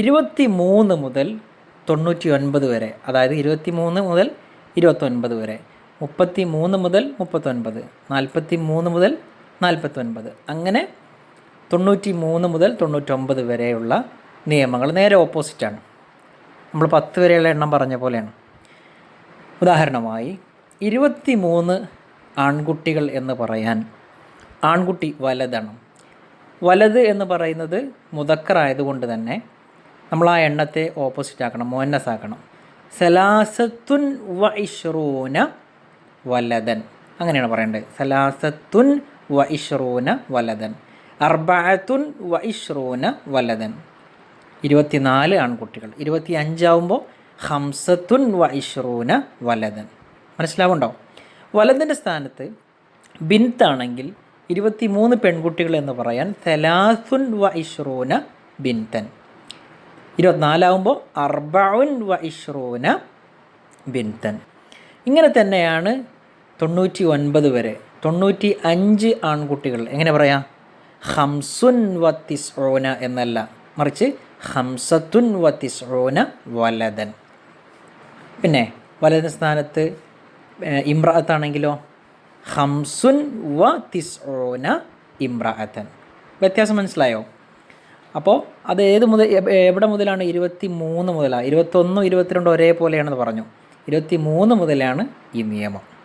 ഇരുപത്തി മൂന്ന് മുതൽ തൊണ്ണൂറ്റി ഒൻപത് വരെ. അതായത് ഇരുപത്തി മൂന്ന് മുതൽ ഇരുപത്തൊൻപത് വരെ. മുപ്പത്തി മൂന്ന് മുതൽ മുപ്പത്തൊൻപത്. നാൽപ്പത്തി മൂന്ന് മുതൽ നാൽപ്പത്തൊൻപത്. അങ്ങനെ തൊണ്ണൂറ്റി മൂന്ന് മുതൽ തൊണ്ണൂറ്റൊമ്പത് വരെയുള്ള നിയമങ്ങൾ നേരെ ഓപ്പോസിറ്റാണ്. നമ്മൾ പത്ത് വരെയുള്ള എണ്ണം പറഞ്ഞ പോലെയാണ്. ഉദാഹരണമായി ഇരുപത്തി മൂന്ന് ആൺകുട്ടികൾ എന്ന് പറയാൻ ആൺകുട്ടി വലതാണ്. വലത് എന്ന് പറയുന്നത് മുതക്കറായതുകൊണ്ട് തന്നെ നമ്മൾ ആ എണ്ണത്തെ ഓപ്പോസിറ്റ് ആക്കണം മോന്നസ് ആക്കണം. സലാസത്തുൻ വ ഇഷ്റൂന വലതൻ അങ്ങനെയാണ് പറയേണ്ടത്. സലാസത്തുൻ വ ഇഷ്റൂന വലതൻ അർബഅത്തുൻ വ ഇഷ്റൂന വലതൻ ഇരുപത്തിനാല് ആൺകുട്ടികൾ. ഇരുപത്തി അഞ്ചാവുമ്പോൾ ഹംസത്തുൻ വ ഇഷ്റൂന വലതൻ മനസ്സിലാവുണ്ടോ? വലതിന്റെ സ്ഥാനത്ത് ബിൻത്താണെങ്കിൽ ഇരുപത്തി മൂന്ന് പെൺകുട്ടികൾ എന്ന് പറയാൻ സലാസുൻ വ ഇഷ്റൂന ബിൻതൻ. ഇരുപത്തിനാലാവുമ്പോൾ അർബഉൻ വ ഇഷ്റൂന ബിൻതൻ. ഇങ്ങനെ തന്നെയാണ് തൊണ്ണൂറ്റി ഒൻപത് വരെ തൊണ്ണൂറ്റി അഞ്ച് ആൺകുട്ടികൾ. എങ്ങനെ പറയാം? ഹംസുൻ വ തിസ്റോന എന്നല്ല മറിച്ച് ഹംസത്തുൻ വ തിസ്റോന വലതൻ പിന്നെ വലതൻ സ്ഥാനത്ത് ഇമ്രാത്താണെങ്കിലോ? ഹംസുൻ വ തിസ്റോന ഇമ്രാത്തൻ. വ്യത്യാസം മനസ്സിലായോ? അപ്പോൾ അത് ഏത് മുതൽ എവിടെ മുതലാണ്? ഇരുപത്തി മൂന്ന് മുതലാണ് ഇരുപത്തൊന്നും ഇരുപത്തിരണ്ടും ഒരേപോലെയാണെന്ന് പറഞ്ഞു. ഇരുപത്തി മൂന്ന് മുതലാണ് ഈ നിയമം.